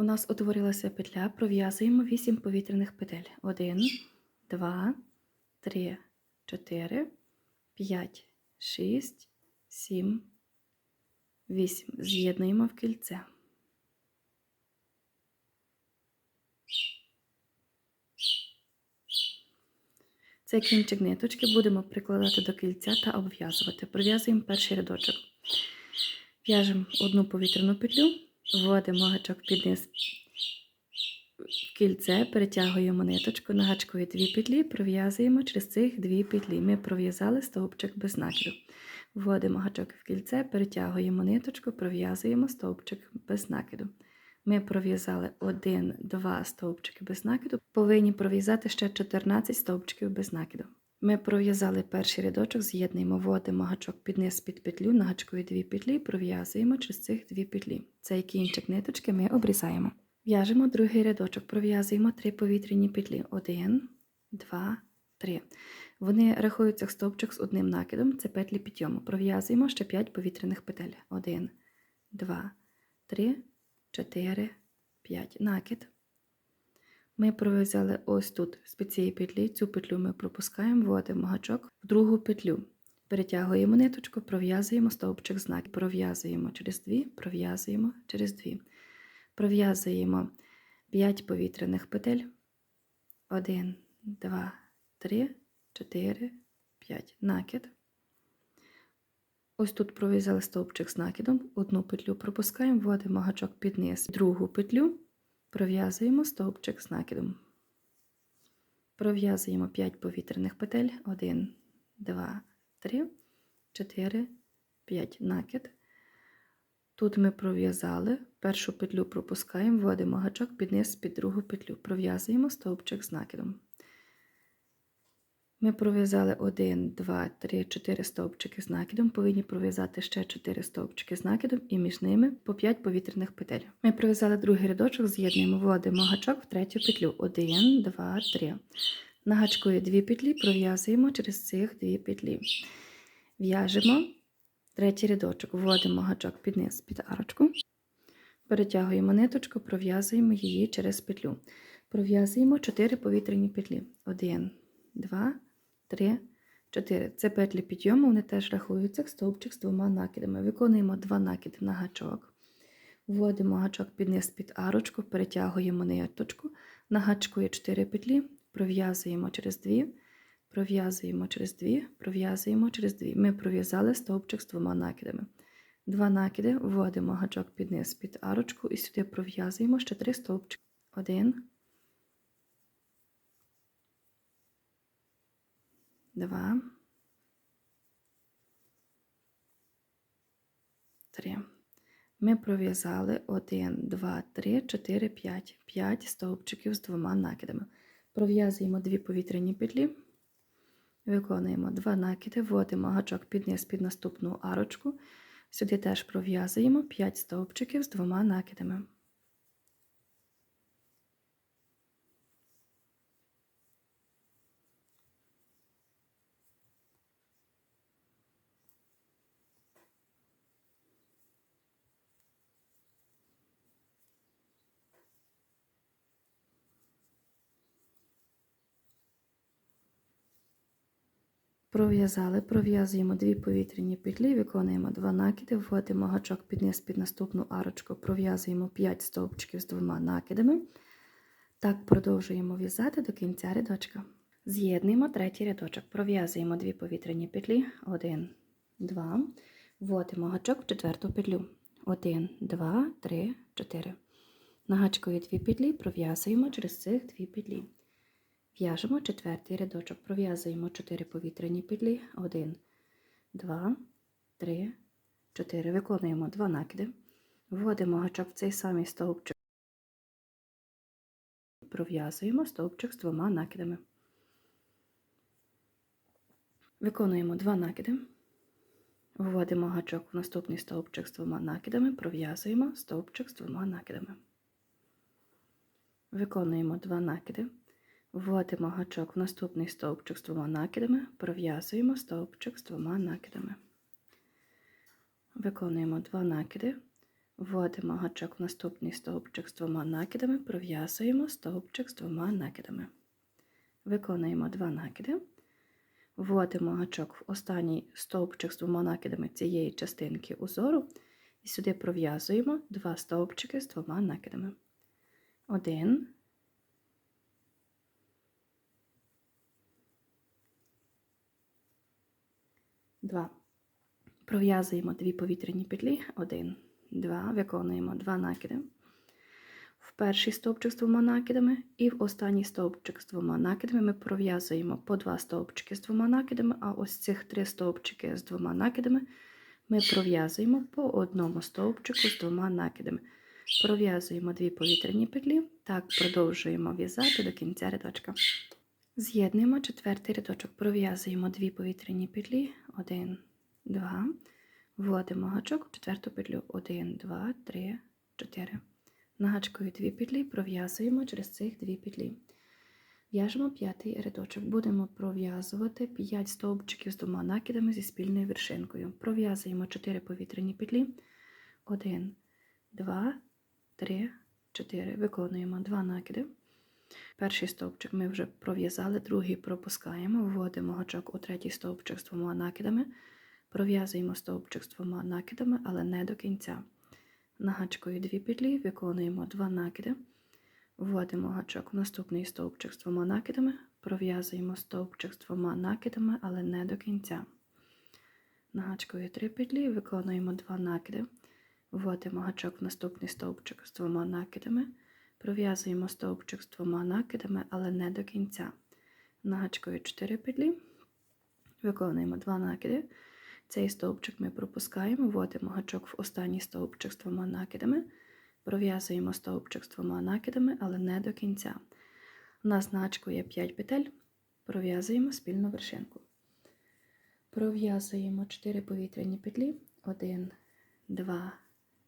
У нас утворилася петля, пров'язуємо 8 повітряних петель. 1, 2, 3, 4, 5, 6, 7, 8. З'єднуємо в кільце. Цей кінчик ниточки будемо прикладати до кільця та обв'язувати. Пров'язуємо перший рядочок. В'яжемо одну повітряну петлю, вводимо гачок під низ в кільце, перетягуємо ниточку на гачкові дві петлі, пров'язуємо через цих дві петлі. Ми пров'язали стовпчик без накиду. Вводимо гачок в кільце, перетягуємо ниточку, пров'язуємо стовпчик без накиду. Ми пров'язали 1, 2 стовпчики без накиду, повинні пров'язати ще 14 стовпчиків без накиду. Ми пров'язали перший рядочок, з'єднуємо, вводимо гачок під низ під петлю, на гачкові дві петлі, пров'язуємо через цих дві петлі. Цей кінчик ниточки ми обрізаємо. В'яжемо другий рядочок, пров'язуємо три повітряні петлі. 1, 2, 3. Вони рахуються як стовпчик з одним накидом, це петлі підйому. Пров'язуємо ще 5 повітряних петель. 1, 2, 3, 4, 5. Накид. Ми пров'язали ось тут з під цієї петлі, цю петлю ми пропускаємо, вводимо гачок в другу петлю. Перетягуємо ниточку, пров'язуємо стовпчик знак. Пров'язуємо через дві, пров'язуємо через дві. Пров'язуємо 5 повітряних петель. 1, 2, 3, 4, 5. Накид. Ось тут пров'язали стовпчик з накидом, одну петлю пропускаємо, вводимо гачок під низ, другу петлю, пров'язуємо стовпчик з накидом. Пров'язуємо 5 повітряних петель. 1, 2, 3, 4, 5. Накид. Тут ми пров'язали, першу петлю пропускаємо, вводимо гачок під низ під другу петлю, пров'язуємо стовпчик з накидом. Ми пров'язали 1, 2, 3, 4 стовпчики з накидом, повинні пров'язати ще 4 стовпчики з накидом і між ними по 5 повітряних петель. Ми пров'язали другий рядочок, з'єднуємо, вводимо гачок в третю петлю. 1, 2, 3. На гачку є 2 петлі, пров'язуємо через цих 2 петлі. В'яжемо третій рядочок, вводимо гачок під низ під арочку, перетягуємо ниточку, пров'язуємо її через петлю. Пров'язуємо 4 повітряні петлі. 1, 2, 3, 4. Це петлі підйому, вони теж рахуються стовпчик з двома накидами. Виконуємо два накиди на гачок. Вводимо гачок під низ під арочку, перетягуємо ниточку, на гачку є 4 петлі, пров'язуємо через 2, пров'язуємо через 2, пров'язуємо через 2. Ми пров'язали стовпчик з двома накидами. Два накиди, вводимо гачок під низ під арочку і сюди пров'язуємо ще 3 стовпчики. 1, 2, 3. Ми пров'язали 1, 2, 3, 4, 5. 5 стовпчиків з двома накидами. Пров'язуємо дві повітряні петлі, виконуємо два накиди, вводимо гачок під низ під наступну арочку. Сюди теж пров'язуємо 5 стовпчиків з двома накидами. Пров'язали, пров'язуємо дві повітряні петлі, виконуємо два накиди, вводимо гачок під низ під наступну арочку, пров'язуємо 5 стовпчиків з двома накидами. Так продовжуємо в'язати до кінця рядочка. З'єднуємо третій рядочок, пров'язуємо дві повітряні петлі, 1, 2, вводимо гачок в четверту петлю. 1, 2, 3, 4. На гачкові дві петлі пров'язуємо через цих дві петлі. В'яжемо четвертий рядочок, пров'язуємо 4 повітряні петлі, 1, 2, 3, 4. Виконуємо 2 накиди, вводимо гачок в цей самий стовпчик, пров'язуємо стовпчик з двома накидами. Виконуємо 2 накиди, вводимо гачок в наступний стовпчик з двома накидами, пров'язуємо стовпчик з двома накидами. Виконуємо 2 накиди. Вводимо гачок в наступний стовпчик з двома накидами, пров'язуємо стовпчик з двома накидами. Виконуємо два накиди, Вводимо гачок в наступний стовпчик з двома накидами, пров'язуємо стовпчик з двома накидами. Виконуємо два накиди. Вводимо гачок в останній стовпчик з двома накидами цієї частинки узору. І сюди пров'язуємо два стовпчики з двома накидами. Один. Два. Пров'язуємо дві повітряні петлі. Один, два. Виконуємо два накиди. В перший стовпчик з двома накидами і в останній стовпчик з двома накидами ми пров'язуємо по два стовпчики з двома накидами, а ось цих три стовпчики з двома накидами ми пров'язуємо по одному стовпчику з двома накидами. Пров'язуємо дві повітряні петлі, так продовжуємо в'язати до кінця рядочка. З'єднуємо четвертий рядочок, пров'язуємо дві повітряні петлі, один, два. Вводимо гачок в четверту петлю. 1, 2, 3, 4. Нагачкою дві петлі пров'язуємо через цих дві петлі. В'яжемо п'ятий рядочок. Будемо пров'язувати 5 стовпчиків з двома накидами зі спільною вершинкою. Пров'язуємо 4 повітряні петлі. 1, 2, 3, 4. Виконуємо 2 накиди. Перший стовпчик ми вже пров'язали, другий пропускаємо, вводимо гачок у третій стовпчик з двома накидами. Пров'язуємо стовпчик з двома накидами, але не до кінця. Нагачкою дві петлі, виконуємо два накиди, вводимо гачок в наступний стовпчик з двома накидами, пров'язуємо стовпчик з двома накидами, але не до кінця. Нагачкою три петлі, виконуємо два накиди, вводимо гачок в наступний стовпчик з двома накидами, пров'язуємо стовпчик з двома накидами, але не до кінця. Нагачкою 4 петлі, виконуємо два накиди. Цей стовпчик ми пропускаємо, вводимо гачок в останній стовпчик з двома накидами, пров'язуємо стовпчик з двома накидами, але не до кінця. У нас на гачку є 5 петель, пров'язуємо спільну вершинку. Пров'язуємо 4 повітряні петлі, 1, 2,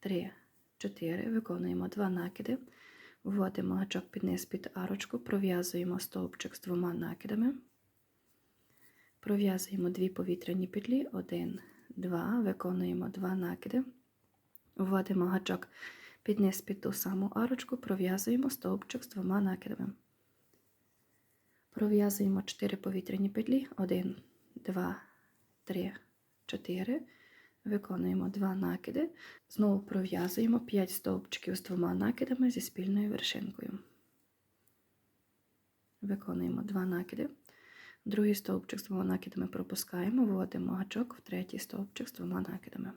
3, 4, виконуємо 2 накиди, вводимо гачок під низ під арочку, пров'язуємо стовпчик з двома накидами. Пров'язуємо дві повітряні петлі, 1, 2, виконуємо 2 накиди, вводимо гачок під низ під ту саму арочку, пров'язуємо стовпчик з двома накидами. Пров'язуємо 4 повітряні петлі, 1, 2, 3, 4. Виконуємо 2 накиди. Знову пров'язуємо 5 стовпчиків з двома накидами зі спільною вершинкою. Виконуємо 2 накиди. Другий стовпчик з двома накидами пропускаємо, вводимо гачок в третій стовпчик з двома накидами.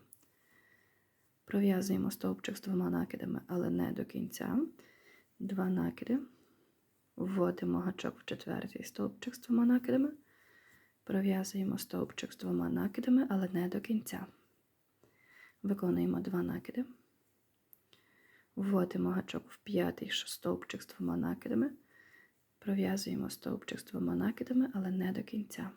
Пров'язуємо стовпчик з двома накидами, але не до кінця. Два накиди. Вводимо гачок в четвертий стовпчик з двома накидами. Пров'язуємо стовпчик з двома накидами, але не до кінця. Виконуємо два накиди. Вводимо гачок в п'ятий стовпчик з двома накидами. Пров'язуємо стовпчик з двома накидами, але не до кінця.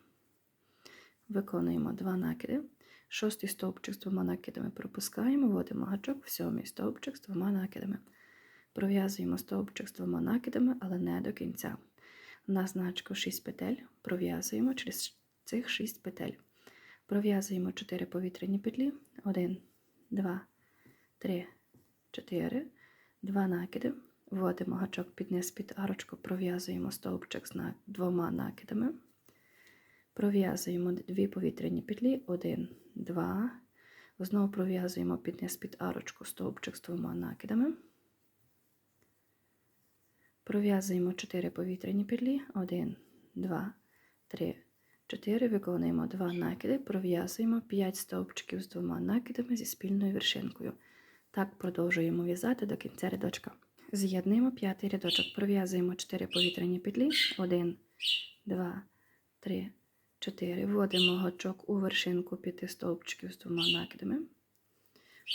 Виконуємо два накиди. Шостий стовпчик з двома накидами пропускаємо, вводимо гачок в сьомий стовпчик з двома накидами. Пров'язуємо стовпчик з двома накидами, але не до кінця. На гачку 6 петель, пров'язуємо через цих 6 петель. Пров'язуємо 4 повітряні петлі. 1, 2, 3, 4, 2 накиди. Вводимо гачок під низ під арочку, пров'язуємо стовпчик з двома накидами. Пров'язуємо дві повітряні петлі, 1, 2. Знову пров'язуємо під низ під арочку стовпчик з двома накидами. Пров'язуємо 4 повітряні петлі, 1, 2, 3, 4. Виконуємо 2 накиди, пров'язуємо 5 стовпчиків з двома накидами зі спільною вершинкою. Так продовжуємо в'язати до кінця рядочка. З'єднуємо п'ятий рядочок, пров'язуємо 4 повітряні петлі, 1, 2, 3, 4. Вводимо гачок у вершинку п'яти стовпчиків з двома накидами.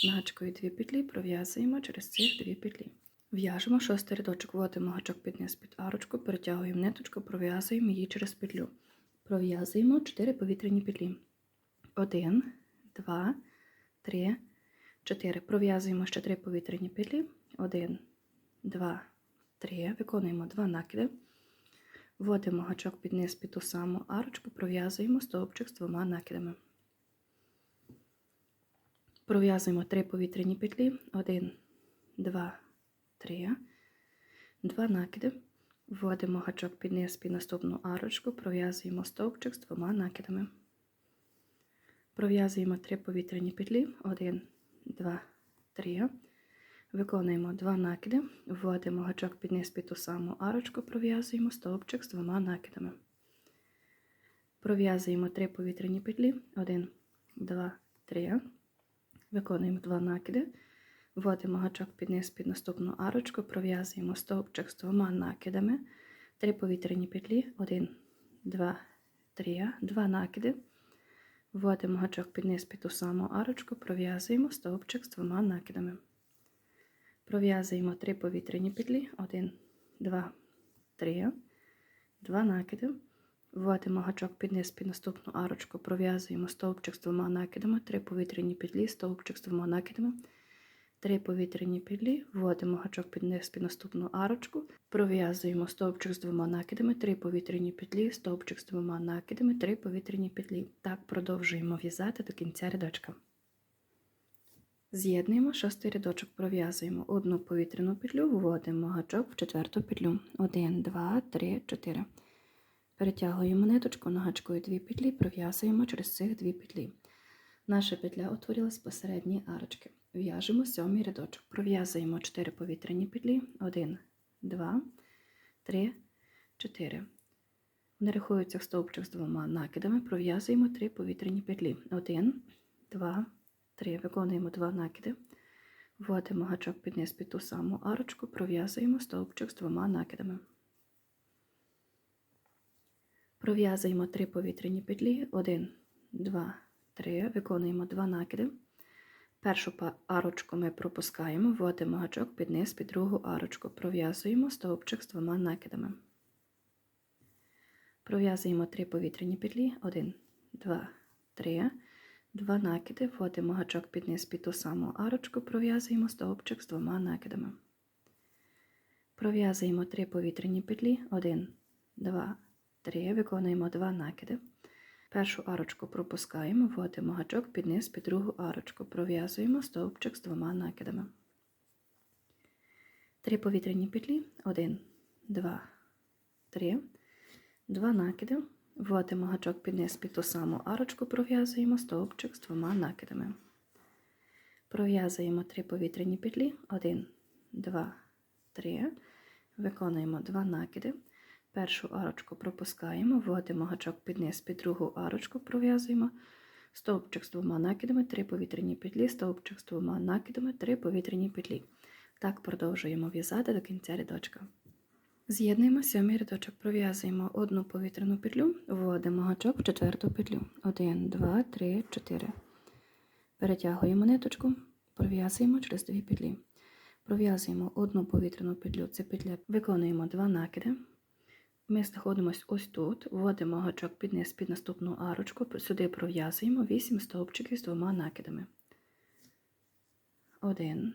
Нагачкою 2 петлі пров'язуємо через цих 2 петлі. В'яжемо шостий рядочок, вводимо гачок під низ під арочку, перетягуємо ниточку, пров'язуємо її через петлю. Пров'язуємо 4 повітряні петлі. 1, 2, 3, 4. Пров'язуємо ще 3 повітряні петлі. 1, 2, 3. Виконуємо 2 накиди. Вводимо гачок під низ під ту саму арочку, пров'язуємо стовпчик з двома накидами. Пров'язуємо три повітряні петлі. Один, два, три. Два накиди. Вводимо гачок під низ під наступну арочку, пров'язуємо стовпчик з двома накидами. Пров'язуємо три повітряні петлі. Один, два, три. Виконуємо два накиди, вводимо гачок під низ під ту саму арочку, пров'язуємо стовпчик з двома накидами. Пров'язуємо три повітряні петлі. Один, два, три. Виконуємо два накиди. Вводимо гачок під низ під наступну арочку, пров'язуємо стовпчик з двома накидами. Три повітряні петлі. Один, два, три. Два накиди. Вводимо гачок під низ під ту саму арочку, пров'язуємо стовпчик з двома накидами. Пров'язуємо три повітряні петлі. Один, два, три. Два накиди. Вводимо гачок під низ під наступну арочку, пров'язуємо стовпчик з двома накидами, три повітряні петлі, стовпчик з двома накидами, три повітряні петлі, вводимо гачок під низ під наступну арочку, пров'язуємо стовпчик з двома накидами, три повітряні петлі, стовпчик з двома накидами, три повітряні петлі. Так продовжуємо в'язати до кінця рядочка. З'єднуємо шостий рядочок, пров'язуємо одну повітряну петлю, вводимо гачок в четверту петлю. 1, 2, 3, 4. Перетягуємо ниточку, нагачкою дві петлі, пров'язуємо через цих дві петлі. Наша петля утворилась посередній арочки. В'яжемо сьомий рядочок. Пров'язуємо 4 повітряні петлі. 1, 2, 3, 4. Вони стовпчик з двома накидами. Пров'язуємо 3 повітряні петлі. 1, 2, 3. Виконуємо 2 накиди. Вводимо гачок під низ під ту саму арочку, пров'язуємо стовпчик з двома накидами. Пров'язуємо 3 повітряні петлі. 1, 2, 3. Виконуємо 2 накиди. Першу арочку ми пропускаємо, вводимо гачок під низ під другу арочку. Пров'язуємо стовпчик з двома накидами. Пров'язуємо 3 повітряні петлі. 1, 2, 3. Два накиди. Вводимо гачок під низ під ту саму арочку. Пров'язуємо стовпчик з двома накидами. Пров'язуємо 3 повітряні петлі. 1, 2, 3. Виконуємо 2 накиди. Першу арочку пропускаємо, вводимо гачок під низ під другу арочку. Пров'язуємо стовпчик з двома накидами. 3 повітряні петлі. 1, 2, 3. 2 накиди. Вводимо гачок під низ під ту саму арочку, пров'язуємо стовпчик з двома накидами. Пров'язуємо 3 повітряні петлі. 1, 2, 3. Виконуємо 2 накиди. Першу арочку пропускаємо, вводимо гачок під низ під другу арочку, пров'язуємо стовпчик з двома накидами, 3 повітряні петлі, стовпчик з двома накидами, 3 повітряні петлі. Так продовжуємо в'язати до кінця рядочка. З'єднуємо сьомий рядочок, пров'язуємо одну повітряну петлю, вводимо гачок в четверту петлю. 1, 2, 3, 4. Перетягуємо ниточку, пров'язуємо через дві петлі. Пров'язуємо одну повітряну петлю, це петля, виконуємо два накиди. Ми знаходимося ось тут, вводимо гачок під низ під наступну арочку, сюди пров'язуємо 8 стовпчиків з двома накидами. 1,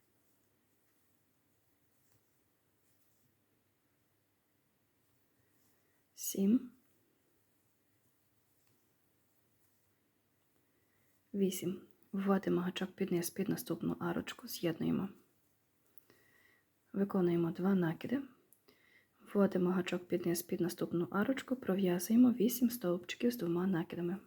Сім. Вісім. Вводимо гачок під низ під наступну арочку, з'єднуємо. Виконуємо два накиди. Вводимо гачок під низ під наступну арочку, пров'язуємо 8 стовпчиків з двома накидами.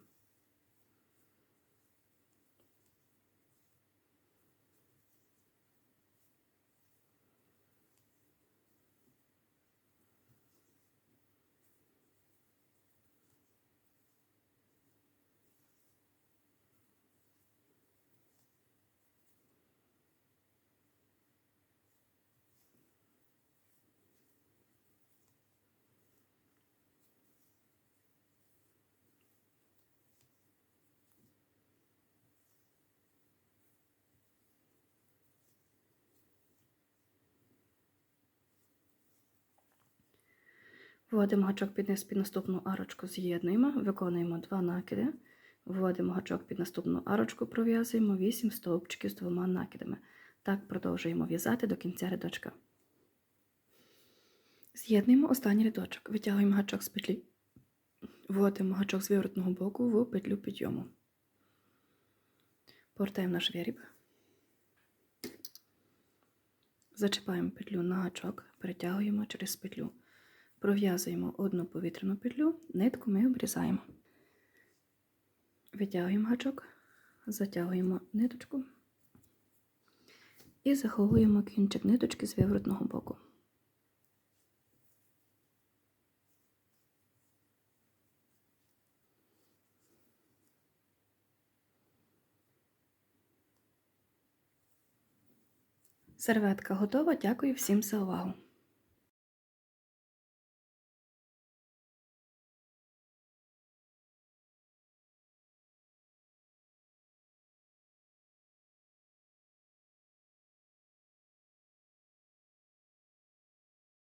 Вводимо гачок під низ під наступну арочку, з'єднуємо, виконуємо два накиди. Вводимо гачок під наступну арочку, пров'язуємо 8 стовпчиків з двома накидами. Так продовжуємо в'язати до кінця рядочка. З'єднуємо останній рядочок. Витягуємо гачок з петлі. Вводимо гачок з виворотного боку в петлю підйому. Повертаємо наш виріб. Зачіпаємо петлю на гачок, перетягуємо через петлю. Пров'язуємо одну повітряну петлю, нитку ми обрізаємо. Витягуємо гачок, затягуємо ниточку і заховуємо кінчик ниточки з виворотного боку. Серветка готова. Дякую всім за увагу.